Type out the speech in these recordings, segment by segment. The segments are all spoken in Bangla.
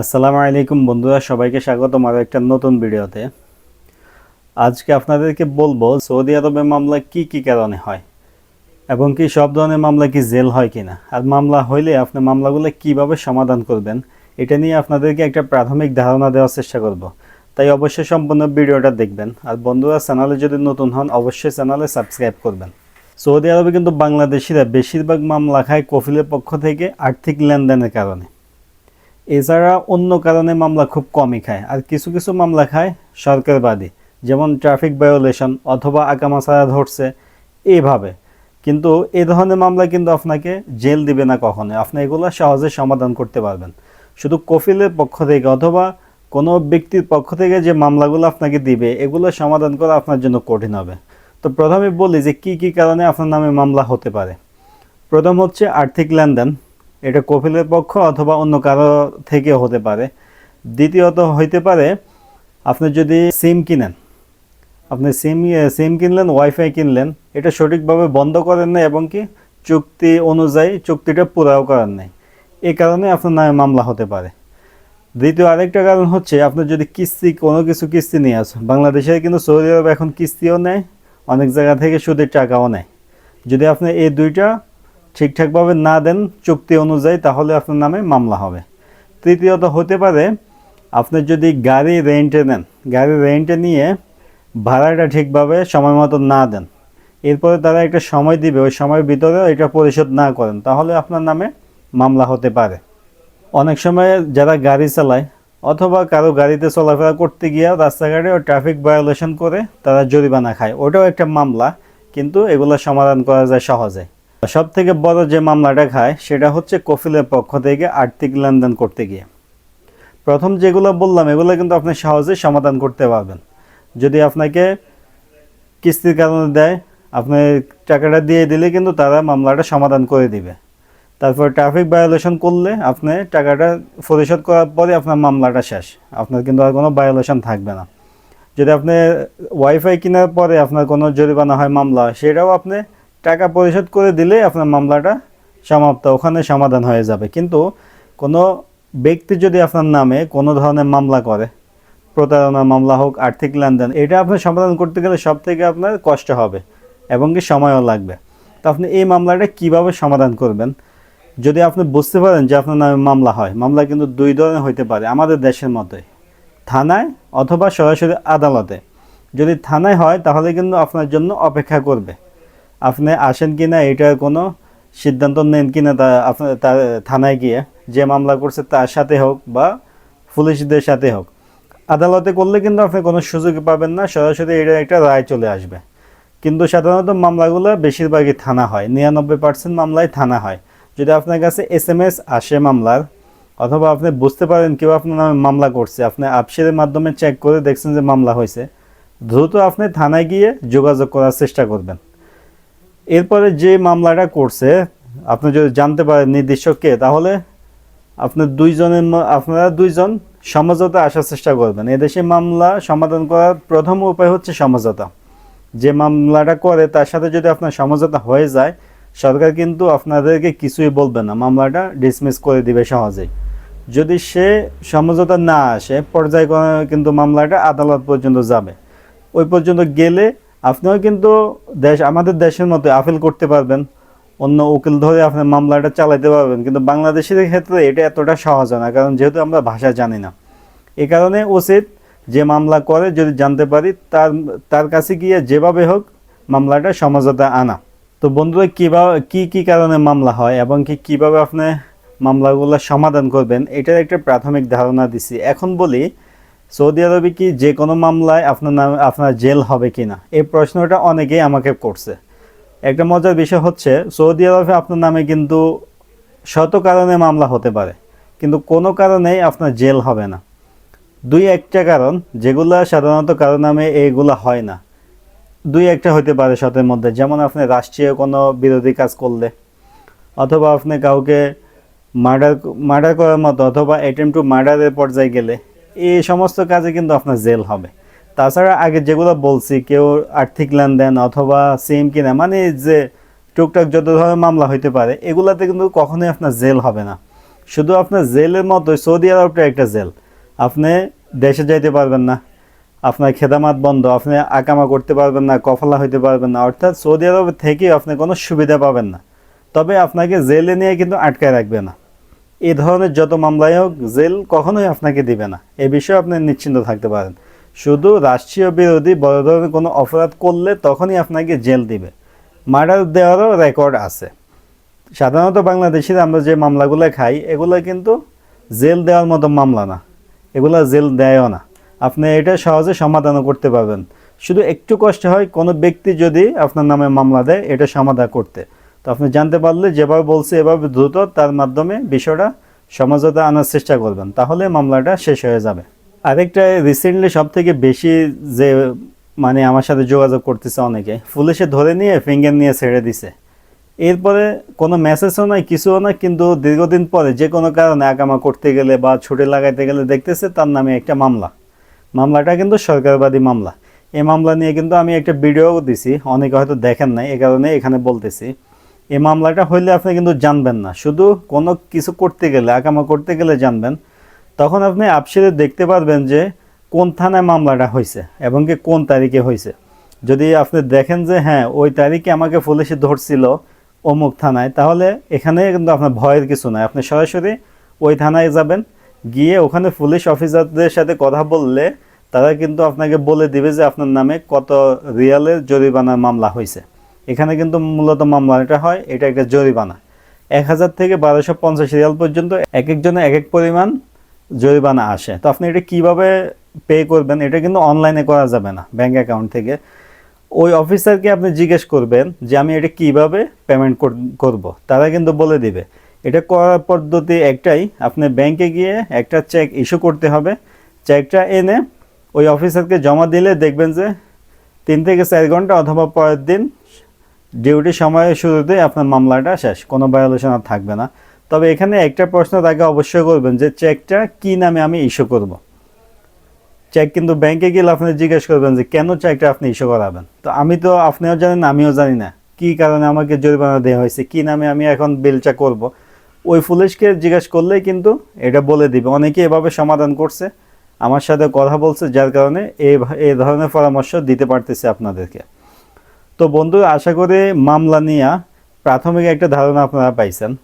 আসসালামু আলাইকুম বন্ধুরা, সবাইকে স্বাগতম আরও একটা নতুন ভিডিওতে। আজকে আপনাদেরকে বলব, সৌদি আরবে মামলা কি কি কারণে হয় এবং কি সব ধরনের মামলা কি জেল হয় কিনা। আর মামলা হইলে আপনি মামলাগুলো কীভাবে সমাধান করবেন, এটা নিয়ে আপনাদেরকে একটা প্রাথমিক ধারণা দেওয়ার চেষ্টা করব। তাই অবশ্যই সম্পূর্ণ ভিডিওটা দেখবেন। আর বন্ধুরা, চ্যানেলে যদি নতুন হন, অবশ্যই চ্যানেলে সাবস্ক্রাইব করবেন। সৌদি আরবে কিন্তু বাংলাদেশিরা বেশিরভাগ মামলা খায় কফিলের পক্ষ থেকে আর্থিক লেনদেনের কারণে। এছাড়া অন্য কারণে মামলা খুব কমই খায়। আর কিছু কিছু মামলা খায় সরকারবাদী, যেমন ট্রাফিক ভায়োলেশন অথবা আকামা ছাড়া ধরছে এইভাবে কিন্তু এই ধরনের মামলা কিন্তু আপনাকে জেল দিবে না কখনো আপনি এগুলো সহজে সমাধান করতে পারবেন। শুধু কফিলের পক্ষ থেকে অথবা কোনো ব্যক্তির পক্ষ থেকে যে মামলাগুলো আপনাকে দিবে, এগুলো সমাধান করা আপনার জন্য কঠিন হবে। তো প্রথমে বলি যে কি কি কারণে আপনার নামে মামলা হতে পারে। প্রথম হচ্ছে আর্থিক লেনদেন। এটা কফিলের পক্ষ অথবা অন্য কারও থেকে হতে পারে। দ্বিতীয়ত হইতে পারে, আপনি যদি সিম কিনেন, আপনি সিম সিম কিনলেন ওয়াইফাই কিনলেন, এটা সঠিকভাবে বন্ধ করেন না এবং কি চুক্তি অনুযায়ী চুক্তিটা পুরাও করার নাই। এ কারণে আপনার নামে মামলা হতে পারে। দ্বিতীয় আরেকটা কারণ হচ্ছে, আপনি যদি কিস্তি, কোনো কিছু কিস্তি নিয়ে আসেন, বাংলাদেশে কিন্তু সৌদি আরব এখন কিস্তিও নেয়, অনেক জায়গা থেকে সুদের টাকাও নেয়। যদি আপনি এই দুইটা ঠিকঠাকভাবে না দেন চুক্তি অনুযায়ী, তাহলে আপনার নামে মামলা হবে। তৃতীয়ত হতে পারে, আপনি যদি গাড়ি রেন্টে নেন, গাড়ি রেন্টে নিয়ে ভাড়াটা ঠিকভাবে সময় মতো না দেন, এরপরে তারা একটা সময় দিবে, ওই সময়ের ভিতরে এটা পরিশোধ না করেন, তাহলে আপনার নামে মামলা হতে পারে। অনেক সময় যারা গাড়ি চালায়, অথবা কারও গাড়িতে চলাফেরা করতে গিয়ে রাস্তাঘাটে ও ট্রাফিক ভায়োলেশন করে তারা জরিমানা খায়, ওটাও একটা মামলা, কিন্তু এগুলো সমাধান করা যায় সহজে। সব থেকে বড় যে মামলাটা খায়, সেটা হচ্ছে কফিলের পক্ষ থেকে আর্থিক লেনদেন করতে গিয়ে। প্রথম যেগুলো বললাম, এগুলো কিন্তু আপনি সহজে সমাধান করতে পারবেন। যদি আপনাকে কিস্তির কারণে দেয়, আপনি টাকাটা দিয়ে দিলে কিন্তু তারা মামলাটা সমাধান করে দিবে। তারপর ট্রাফিক ভায়োলেশন করলে আপনি টাকাটা পরিশোধ করার পরে আপনার মামলাটা শেষ। আপনার কিন্তু আর কোনো ভায়োলেশন থাকবে না। যদি আপনি ওয়াইফাই কেনার পরে আপনার কোনো জরিমানা হয় মামলা হয় সেটাও আপনি টাকা পরিশোধ করে দিলে আপনার মামলাটা সমাপ্ত, ওখানে সমাধান হয়ে যাবে। কিন্তু কোনো ব্যক্তি যদি আপনার নামে কোনো ধরনের মামলা করে প্রতারণা মামলা হোক, আর্থিক লেনদেন, এটা আপনার সমাধান করতে গেলে সব থেকে আপনার কষ্ট হবে এবং কি সময়ও লাগবে। তো আপনি এই মামলাটা কীভাবে সমাধান করবেন? যদি আপনি বুঝতে পারেন যে আপনার নামে মামলা হয়, মামলা কিন্তু দুই ধরনের হইতে পারে, আমাদের দেশের মতোই। থানায় অথবা সরাসরি আদালতে। যদি থানায় হয়, তাহলে কিন্তু আপনার জন্য অপেক্ষা করবে। আপনি আসেন কি না এটার কোনো সিদ্ধান্ত নেন কি না তা থানায় গিয়ে, যে মামলা করছে তার সাথে হোক বা পুলিশদের সাথে হোক। আদালতে করলে কিন্তু আপনি কোনো সুযোগ পাবেন না, সরাসরি এটা একটা রায় চলে আসবে। কিন্তু সাধারণত মামলাগুলো বেশিরভাগই থানা হয়, নিরানব্বই পার্সেন্ট মামলায় থানা হয়। যদি আপনার কাছে এস এম এস আসে মামলার, অথবা আপনি বুঝতে পারেন কেউ আপনার নামে মামলা করছে, আপনি আপসের মাধ্যমে চেক করে দেখছেন যে মামলা হয়েছে, দ্রুত আপনি থানায় গিয়ে যোগাযোগ করার চেষ্টা করবেন। এরপরে যে মামলাটা করছে, আপনি যদি জানতে পারেন নির্দিষ্ট কে, তাহলে আপনার দুইজনের আপনারা দুইজন সমঝোতা আসার চেষ্টা করবেন। এদেশে মামলা সমাধান করার প্রথম উপায় হচ্ছে সমঝোতা। যে মামলাটা করে, তার সাথে যদি আপনার সমঝোতা হয়ে যায়, সরকার কিন্তু আপনাদেরকে কিছুই বলবে না। মামলাটা ডিসমিস করে দিবে সহজেই। যদি সে সমঝোতা না আসে, পর্যায়ক্রমে কিন্তু মামলাটা আদালত পর্যন্ত যাবে। ওই পর্যন্ত গেলে আপনিও কিন্তু দেশ আমাদের দেশের মতো আপিল করতে পারবেন। অন্য উকিল ধরে আপনি মামলাটা চালাইতে পারবেন। কিন্তু বাংলাদেশের ক্ষেত্রে এটা এতটা সহজ না, কারণ যেহেতু আমরা ভাষা জানি না। এ কারণে উচিত যে মামলা করে যদি জানতে পারি, তার তার কাছে গিয়ে যেভাবে হোক মামলাটা সমঝোতা আনা। তো বন্ধুরা, কীভাবে কী কী কারণে মামলা হয় এবং কি কীভাবে আপনি মামলাগুলো সমাধান করবেন, এটার একটা প্রাথমিক ধারণা দিছি। এখন বলি সৌদি আরবে কি যে কোনো মামলায় আপনার নামে, আপনার জেল হবে কি না এই প্রশ্নটা অনেকেই আমাকে করছে। একটা মজার বিষয় হচ্ছে, সৌদি আরবে আপনার নামে কিন্তু শত কারণে মামলা হতে পারে, কিন্তু কোনো কারণেই আপনার জেল হবে না। দুই একটা কারণ, যেগুলো সাধারণত কারও নামে এইগুলো হয় না। দুই একটা হতে পারে শতের মধ্যে, যেমন আপনি রাষ্ট্রীয় কোনো বিরোধী কাজ করলে, অথবা আপনি কাউকে মার্ডার মার্ডার করার মতো, অথবা অ্যাটেম্প টু মার্ডারের পর্যায়ে গেলে এই সমস্ত কাজে কিন্তু আপনার জেল হবে। তাছাড়া আগে যেগুলো বলছি, কেউ আর্থিক লেনদেন অথবা সিম কিনা মানে যে টুকটাক যত ধরনের মামলা হইতে পারে, এগুলাতে কিন্তু কখনোই আপনার জেল হবে না। শুধু আপনার জেলের মতো সৌদি আরবটা একটা জেল। আপনি দেশে যাইতে পারবেন না, আপনার খেদামাত বন্ধ, আপনি আকামা করতে পারবেন না, কফলা হইতে পারবেন না, অর্থাৎ সৌদি আরব থেকে আপনি কোনো সুবিধা পাবেন না। তবে আপনাকে জেলে নিয়ে কিন্তু আটকায় রাখবে না। এই ধরনের যত মামলাই হোক, জেল কখনোই আপনাকে দিবে না। এ বিষয়ে আপনি নিশ্চিন্ত থাকতে পারেন। শুধু রাষ্ট্রীয় বিরোধী বড় ধরনের কোনো অপরাধ করলে তখনই আপনাকে জেল দিবে। মার্ডার দেওয়ারও রেকর্ড আছে। সাধারণত বাংলাদেশের আমরা যে মামলাগুলো খাই, এগুলো কিন্তু জেল দেওয়ার মতো মামলা না। এগুলো জেল দেয়ও না। আপনি এটা সহজে সমাধানও করতে পারবেন। শুধু একটু কষ্ট হয় কোনো ব্যক্তি যদি আপনার নামে মামলা দেয়, এটা সমাধান করতে। তো আপনি জানতে পারলে যেভাবে বলছে, এভাবে দ্রুত তার মাধ্যমে বিষয়টা সমাজতা আনার চেষ্টা করবেন। তাহলে মামলাটা শেষ হয়ে যাবে। আরেকটা রিসেন্টলি সব থেকে বেশি যে মানে আমার সাথে যোগাযোগ করতেছে অনেকে, পুলিশে ধরে নিয়ে ফিঙ্গার নিয়ে ছেড়ে দিছে। এরপরে কোনো মেসেজও নাই, কিছুও না কিন্তু দীর্ঘদিন পরে যে কোনো কারণে আকামা করতে গেলে বা ছুটি লাগাইতে গেলে দেখতেছে তার নামে একটা মামলা। মামলাটা কিন্তু সরকারবাদী মামলা। এই মামলা নিয়ে কিন্তু আমি একটা ভিডিও দিছি, অনেকে হয়তো দেখেন নাই, এ কারণে এখানে বলতেছি। এই মামলাটা হইলে আপনি কিন্তু জানবেন না। শুধু কোনো কিছু করতে গেলে আকামা করতে গেলে জানবেন। তখন আপনি আপসিরে দেখতে পারবেন যে কোন থানায় মামলাটা হয়েছে এবং কি কোন তারিখে হয়েছে যদি আপনি দেখেন যে হ্যাঁ ওই তারিখে আমাকে পুলিশে ধরছিল অমুক থানায়, তাহলে এখানে কিন্তু আপনার ভয়ের কিছু নাই। আপনি সরাসরি ওই থানায় যাবেন, গিয়ে ওখানে পুলিশ অফিসারদের সাথে কথা বললে তারা কিন্তু আপনাকে বলে দিবে যে আপনার নামে কত রিয়ালের জরিমানার মামলা হয়েছে এখানে কিন্তু মূলত মামলা এটা হয়, এটা একটা জরিমানা। এক হাজার থেকে বারোশো পঞ্চাশ রিয়াল পর্যন্ত এক একজনে এক এক পরিমাণ জরিমানা আসে। তো আপনি এটা কীভাবে পে করবেন, এটা কিন্তু অনলাইনে করা যাবে না ব্যাঙ্ক অ্যাকাউন্ট থেকে। ওই অফিসারকে আপনি জিজ্ঞেস করবেন যে, আমি এটা কীভাবে পেমেন্ট করব? তারা কিন্তু বলে দিবে। এটা করার পদ্ধতি একটাই, আপনি ব্যাংকে গিয়ে একটা চেক ইস্যু করতে হবে। চেকটা এনে ওই অফিসারকে জমা দিলে দেখবেন যে তিন থেকে চার ঘণ্টা অথবা পরের দিন ডিউটি সময়ের শুরুতে আপনার মামলাটা শেষ, কোনো ভায়োলেশন আর থাকবে না। তবে এখানে একটা প্রশ্ন তাকে অবশ্যই করবেন যে চেকটা কি নামে আমি ইস্যু করব। চেক কিন্তু ব্যাংকে গেলে আপনি জিজ্ঞেস করবেন যে কেন চেকটা আপনি ইস্যু করাবেন? তো আমি তো আপনিও জানেন, আমিও জানি না। কি কারণে আমাকে জরিমানা দেওয়া হয়েছে? কি নামে আমি এখন বিলটা করব? ওই পুলিশকে জিজ্ঞেস করলেই কিন্তু এটা বলে দিবে। অনেকে এভাবে সমাধান করছে। আমার সাথে কথা বলছে, যার কারণে এই ধরনের পরামর্শ দিতে পারতেছে আপনাদেরকে। তো বন্ধু, আশা করি মামলা নিয়ে প্রাথমিক একটা ধারণা আপনারা পাইছেন।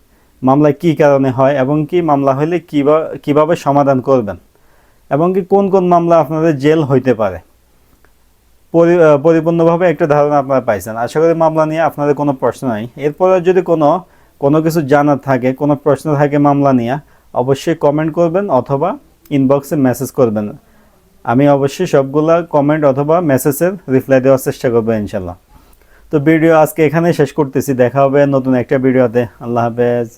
মামলা কি কারণে হয় এবং কি মামলা হলে কীভাবে কীভাবে সমাধান করবেন? এবং কি কোন কোন মামলা আপনাদের জেল হইতে পারে? পরি- পরিপূর্ণভাবে একটা ধারণা আপনারা পাইছেন। আশা করি মামলা নিয়ে আপনাদের কোনো প্রশ্ন নাই। এরপরে যদি কোনো কোনো কিছু জানার থাকে, কোনো প্রশ্ন থাকে মামলা নিয়ে, অবশ্যই কমেন্ট করবেন অথবা ইনবক্সে মেসেজ করবেন। আমি অবশ্যই সবগুলা কমেন্ট অথবা মেসেজের রিপ্লাই দেওয়ার চেষ্টা করব ইনশাল্লাহ। তো ভিডিও আজকে এখানে শেষ করতেছি। দেখা হবে নতুন একটা ভিডিওতে। আল্লাহ হাফেজ।